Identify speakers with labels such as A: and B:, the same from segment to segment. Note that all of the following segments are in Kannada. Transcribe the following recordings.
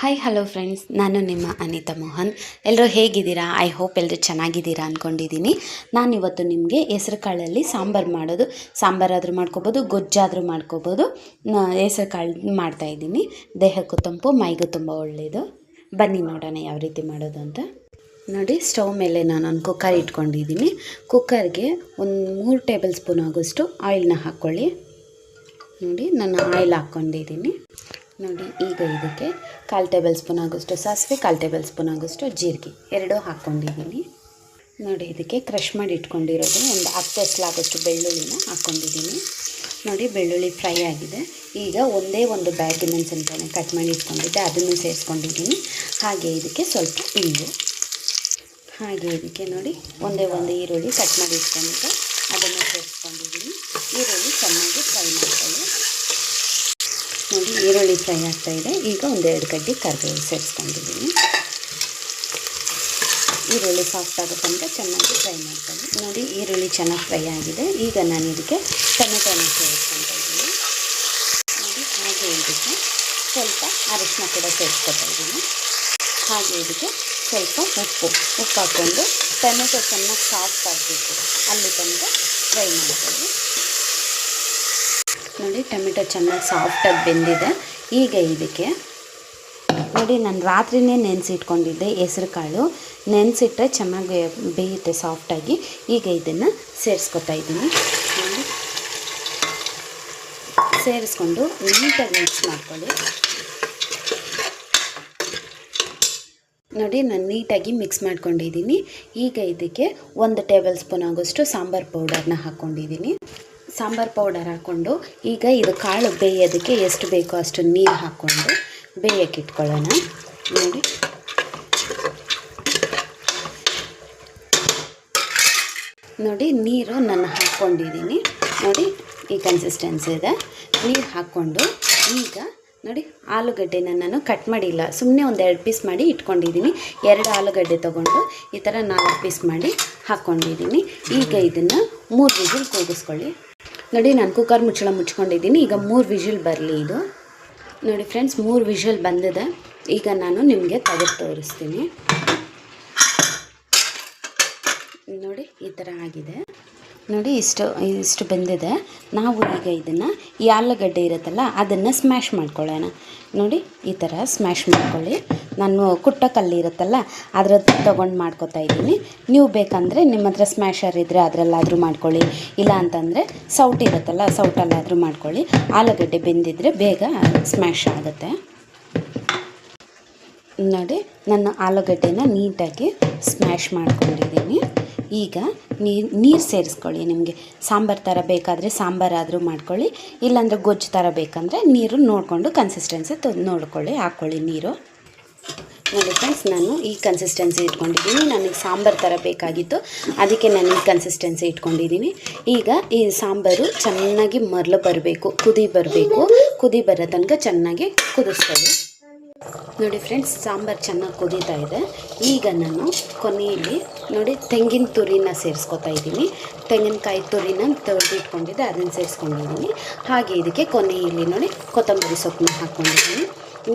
A: ಹಾಯ್ ಹಲೋ ಫ್ರೆಂಡ್ಸ್ ನಾನು ನಿಮ್ಮ ಅನಿತಾ ಮೋಹನ್. ಎಲ್ಲರೂ ಹೇಗಿದ್ದೀರಾ? ಐ ಹೋಪ್ ಎಲ್ಲರೂ ಚೆನ್ನಾಗಿದ್ದೀರಾ ಅಂದ್ಕೊಂಡಿದ್ದೀನಿ ನಾನಿವತ್ತು ನಿಮಗೆ ಹೆಸರು ಕಾಳಲ್ಲಿ ಸಾಂಬಾರು ಮಾಡೋದು. ಸಾಂಬಾರಾದರೂ ಮಾಡ್ಕೋಬೋದು ಗೊಜ್ಜಾದರೂ ಮಾಡ್ಕೋಬೋದು. ಹೆಸರು ಕಾಳು ಮಾಡ್ತಾಯಿದ್ದೀನಿ ದೇಹಕ್ಕೂ ತಂಪು, ಮೈಗೂ ತುಂಬ ಒಳ್ಳೆಯದು ಬನ್ನಿ ನೋಡೋಣ ಯಾವ ರೀತಿ ಮಾಡೋದು ಅಂತ. ನೋಡಿ, ಸ್ಟವ್ ಮೇಲೆ ನಾನೊಂದು ಕುಕ್ಕರ್ ಇಟ್ಕೊಂಡಿದ್ದೀನಿ. ಕುಕ್ಕರ್ಗೆ ಒಂದು ಮೂರು ಟೇಬಲ್ ಸ್ಪೂನ್ ಆಗೋಷ್ಟು ಆಯಿಲ್ನ ಹಾಕ್ಕೊಳ್ಳಿ ನೋಡಿ, ನಾನು ಆಯಿಲ್ ಹಾಕ್ಕೊಂಡಿದ್ದೀನಿ. ನೋಡಿ, ಈಗ ಇದಕ್ಕೆ ಕಾಲು ಟೇಬಲ್ ಸ್ಪೂನ್ ಆಗೋಷ್ಟು ಸಾಸಿವೆ, ಕಾಲು ಟೇಬಲ್ ಸ್ಪೂನ್ ಆಗೋಷ್ಟು ಜೀರಿಗೆ. ಎರಡೂ ಹಾಕ್ಕೊಂಡಿದ್ದೀನಿ. ನೋಡಿ, ಇದಕ್ಕೆ ಕ್ರಷ್ ಮಾಡಿ ಇಟ್ಕೊಂಡಿರೋದು. ಒಂದು ಹತ್ತು ಎಸ್ಲಾಗೋಷ್ಟು ಬೆಳ್ಳುಳ್ಳಿನ ಹಾಕ್ಕೊಂಡಿದ್ದೀನಿ. ನೋಡಿ, ಬೆಳ್ಳುಳ್ಳಿ ಫ್ರೈ ಆಗಿದೆ. ಈಗ ಒಂದೇ ಒಂದು ಬ್ಯಾಗ್ ಮೆಣಸಿನ್ಕಾಯಿನ ಕಟ್ ಮಾಡಿ ಇಟ್ಕೊಂಡಿದ್ದೆ. ಅದನ್ನು ಸೇರಿಸ್ಕೊಂಡಿದ್ದೀನಿ. ಹಾಗೆ ಇದಕ್ಕೆ ಸ್ವಲ್ಪ ಇಂಗು. ಹಾಗೆ ಇದಕ್ಕೆ ನೋಡಿ, ಒಂದೇ ಒಂದು ಈರುಳ್ಳಿ ಕಟ್ ಮಾಡಿ ಇಟ್ಕೊಂಡಿದ್ದೆ. ಅದನ್ನು ಸೇರಿಸ್ಕೊಂಡಿದ್ದೀನಿ ಈರುಳ್ಳಿ ಚೆನ್ನಾಗಿ ಫ್ರೈ ಮಾಡ್ಕೊಳ್ಳಿ ನೋಡಿ ಈರುಳ್ಳಿ ಫ್ರೈ ಆಗ್ತಾ ಇದೆ. ಈಗ ಒಂದೆರಡು ಕಡ್ಡಿ ಕರಿಬೇವು ಸೇರಿಸ್ಕೊಂಡಿದ್ದೀನಿ ಈರುಳ್ಳಿ ಸಾಫ್ಟ್ ಆಗೋ ತನಕ ಚೆನ್ನಾಗಿ ಫ್ರೈ ಮಾಡ್ತೀನಿ ನೋಡಿ, ಈರುಳ್ಳಿ ಚೆನ್ನಾಗಿ ಫ್ರೈ ಆಗಿದೆ. ಈಗ ನಾನು ಇದಕ್ಕೆ ಟೊಮೆಟೊನ ಸೇರಿಸ್ಕೊತಾ ಇದ್ದೀನಿ. ನೋಡಿ, ಹಾಗೆ ಇದಕ್ಕೆ ಸ್ವಲ್ಪ ಅರಿಶಿನ ಕೂಡ ಸೇರಿಸ್ಕೊತಾ ಇದ್ದೀನಿ. ಹಾಗೆ ಇದಕ್ಕೆ ಸ್ವಲ್ಪ ಉಪ್ಪು. ಉಪ್ಪು ಹಾಕ್ಕೊಂಡು ಟೊಮೆಟೊ ಚೆನ್ನಾಗಿ ಸಾಫ್ಟ್ ಆಗಬೇಕು ಅಲ್ಲಿ ತನಕ ಫ್ರೈ ಮಾಡ್ಕೊಳ್ಳಿ ನೋಡಿ ಟೊಮೆಟೊ ಚೆನ್ನಾಗಿ ಸಾಫ್ಟಾಗಿ ಬೆಂದಿದೆ. ಈಗ ಇದಕ್ಕೆ ನೋಡಿ ನಾನು ರಾತ್ರಿನೇ ನೆನೆಸಿಟ್ಕೊಂಡಿದ್ದೆ ಹೆಸ್ರು ಕಾಳು ನೆನೆಸಿಟ್ರೆ ಚೆನ್ನಾಗಿ ಬೇಯುತ್ತೆ ಸಾಫ್ಟಾಗಿ ಈಗ ಇದನ್ನು ಸೇರಿಸ್ಕೊತಾ ಇದ್ದೀನಿ. ಸೇರಿಸ್ಕೊಂಡು ನೀಟಾಗಿ ಮಿಕ್ಸ್ ಮಾಡ್ಕೊಳ್ಳಿ. ನೋಡಿ ನಾನು ನೀಟಾಗಿ ಮಿಕ್ಸ್ ಮಾಡ್ಕೊಂಡಿದ್ದೀನಿ. ಈಗ ಇದಕ್ಕೆ ಒಂದು ಟೇಬಲ್ ಸ್ಪೂನ್ ಆಗೋಷ್ಟು ಸಾಂಬಾರು ಪೌಡರ್ನ ಹಾಕ್ಕೊಂಡಿದ್ದೀನಿ ಸಾಂಬಾರು ಪೌಡರ್ ಹಾಕ್ಕೊಂಡು ಈಗ ಇದು ಕಾಳು ಬೇಯೋದಕ್ಕೆ ಎಷ್ಟು ಬೇಕೋ ಅಷ್ಟು ನೀರು ಹಾಕ್ಕೊಂಡು ಬೇಯಕ್ಕೆ ಇಟ್ಕೊಳ್ಳೋಣ. ನೋಡಿ. ನೋಡಿ, ನೀರು ನಾನು ಹಾಕ್ಕೊಂಡಿದ್ದೀನಿ. ನೋಡಿ, ಈ ಕನ್ಸಿಸ್ಟೆನ್ಸಿ ಇದೆ. ನೀರು ಹಾಕ್ಕೊಂಡು ಈಗ, ನೋಡಿ, ಆಲೂಗಡ್ಡೆನ ನಾನು ಕಟ್ ಮಾಡಿಲ್ಲ. ಸುಮ್ಮನೆ ಒಂದು ಎರಡು ಪೀಸ್ ಮಾಡಿ ಇಟ್ಕೊಂಡಿದ್ದೀನಿ. ಎರಡು ಆಲೂಗಡ್ಡೆ ತೊಗೊಂಡು ಈ ಥರ ನಾಲ್ಕು ಪೀಸ್ ಮಾಡಿ ಹಾಕ್ಕೊಂಡಿದ್ದೀನಿ. ಈಗ ಇದನ್ನು ಮೂರು ವಿಜಿಲ್ ಕೂಗಿಸ್ಕೊಳ್ಳಿ. ನೋಡಿ, ನಾನು ಕುಕ್ಕರ್ ಮುಚ್ಚಳ ಮುಚ್ಕೊಂಡಿದ್ದೀನಿ. ಈಗ ಮೂರು ವಿಷಲ್ ಬರಲಿ ಇದು. ನೋಡಿ ಫ್ರೆಂಡ್ಸ್ ಮೂರು ವಿಷಲ್ ಬಂದಿದೆ. ಈಗ ನಾನು ನಿಮಗೆ ತೆಗೆದು ತೋರಿಸ್ತೀನಿ. ನೋಡಿ, ಈ ಥರ ಆಗಿದೆ. ನೋಡಿ ಇಷ್ಟು ಇಷ್ಟು ಬೆಂದಿದೆ. ನಾವು ಈಗ ಇದನ್ನು ಈ ಆಲೂಗಡ್ಡೆ ಇರುತ್ತಲ್ಲ, ಅದನ್ನು ಸ್ಮ್ಯಾಶ್ ಮಾಡ್ಕೊಳ್ಳೋಣ. ನೋಡಿ, ಈ ಥರ ಸ್ಮ್ಯಾಶ್ ಮಾಡ್ಕೊಳ್ಳಿ. ನಾನು ಕುಟ್ಟ ಕಲ್ಲು ಇರುತ್ತಲ್ಲ, ಅದರದ್ದು ತೊಗೊಂಡು ಮಾಡ್ಕೊತಾ ಇದ್ದೀನಿ. ನೀವು ಬೇಕಂದರೆ ನಿಮ್ಮ ಹತ್ರ ಸ್ಮ್ಯಾಶರ್ ಇದ್ದರೆ ಅದರಲ್ಲಾದರೂ ಮಾಡ್ಕೊಳ್ಳಿ. ಇಲ್ಲ ಅಂತಂದರೆ ಸೌಟ್ ಇರುತ್ತಲ್ಲ ಸೌಟಲ್ಲಾದರೂ ಮಾಡ್ಕೊಳ್ಳಿ. ಆಲೂಗಡ್ಡೆ ಬೆಂದಿದ್ರೆ ಬೇಗ ಸ್ಮ್ಯಾಶ್ ಆಗುತ್ತೆ. ನೋಡಿ ನನ್ನ ಆಲೂಗಡ್ಡೆನ ನೀಟಾಗಿ ಸ್ಮ್ಯಾಶ್ ಮಾಡ್ಕೊಂಡಿದ್ದೀನಿ. ಈಗ ನೀರು ನೀರು ಸೇರಿಸ್ಕೊಳ್ಳಿ. ನಿಮಗೆ ಸಾಂಬಾರು ಥರ ಬೇಕಾದರೆ ಸಾಂಬಾರಾದರೂ ಮಾಡ್ಕೊಳ್ಳಿ. ಇಲ್ಲಾಂದರೆ ಗೊಜ್ಜು ಥರ ಬೇಕಂದರೆ ನೀರು ನೋಡಿಕೊಂಡು ಕನ್ಸಿಸ್ಟೆನ್ಸಿ ತ ನೋಡ್ಕೊಳ್ಳಿ ಹಾಕ್ಕೊಳ್ಳಿ ನೀರು. ನೋಡಿ ಫ್ರೆಂಡ್ಸ್ ನಾನು ಈ ಕನ್ಸಿಸ್ಟೆನ್ಸಿ ಇಟ್ಕೊಂಡಿದ್ದೀನಿ. ನನಗೆ ಸಾಂಬಾರು ಥರ ಬೇಕಾಗಿತ್ತು. ಅದಕ್ಕೆ ನಾನು ಈ ಕನ್ಸಿಸ್ಟೆನ್ಸಿ ಇಟ್ಕೊಂಡಿದ್ದೀನಿ. ಈಗ ಈ ಸಾಂಬಾರು ಚೆನ್ನಾಗಿ ಮರಳು ಬರಬೇಕು, ಕುದಿ ಬರಬೇಕು. ಕುದಿ ಬರೋ ತನಕ ಚೆನ್ನಾಗಿ ಕುದಿಸ್ಕೊಳ್ಳಿ. ನೋಡಿ ಫ್ರೆಂಡ್ಸ್ ಸಾಂಬಾರು ಚೆನ್ನಾಗಿ ಕುದೀತಾ ಇದೆ. ಈಗ ನಾನು ಕೊನೆಯಲ್ಲಿ ನೋಡಿ ತೆಂಗಿನ ತುರಿನ ಸೇರಿಸ್ಕೊತಾ ಇದ್ದೀನಿ. ತೆಂಗಿನಕಾಯಿ ತುರಿನ ತೊಳೆದಿಟ್ಕೊಂಡಿದ್ದೆ ಅದನ್ನು ಸೇರಿಸ್ಕೊಂಡಿದ್ದೀನಿ. ಹಾಗೆ ಇದಕ್ಕೆ ಕೊನೆಯಲ್ಲಿ ನೋಡಿ ಕೊತ್ತಂಬರಿ ಸೊಪ್ಪನ್ನ ಹಾಕ್ಕೊಂಡಿದ್ದೀನಿ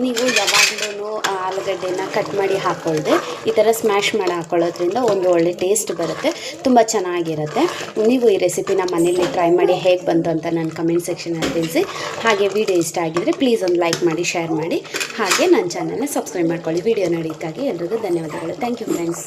A: ನೀವು ಯಾವಾಗಲೂ ಆಲೂಗಡ್ಡೆನ ಕಟ್ ಮಾಡಿ ಹಾಕ್ಕೊಳ್ದೆ ಈ ಥರ ಸ್ಮ್ಯಾಶ್ ಮಾಡಿ ಹಾಕ್ಕೊಳ್ಳೋದ್ರಿಂದ ಒಂದು ಒಳ್ಳೆ ಟೇಸ್ಟ್ ಬರುತ್ತೆ, ತುಂಬ ಚೆನ್ನಾಗಿರುತ್ತೆ. ನೀವು ಈ ರೆಸಿಪಿನ ಮನೇಲಿ ಟ್ರೈ ಮಾಡಿ ಹೇಗೆ ಬಂತು ಅಂತ ನನ್ನ ಕಮೆಂಟ್ ಸೆಕ್ಷನಲ್ಲಿ ತಿಳಿಸಿ. ಹಾಗೆ ವಿಡಿಯೋ ಇಷ್ಟ ಆಗಿದ್ದರೆ ಪ್ಲೀಸ್ ಒಂದು ಲೈಕ್ ಮಾಡಿ ಶೇರ್ ಮಾಡಿ. ಹಾಗೆ ನನ್ನ ಚಾನಲ್ನ ಸಬ್ಸ್ಕ್ರೈಬ್ ಮಾಡ್ಕೊಳ್ಳಿ. ವಿಡಿಯೋ ನೋಡಿದ್ದಕ್ಕಾಗಿ ಎಲ್ರಿಗೂ ಧನ್ಯವಾದಗಳು. Thank you friends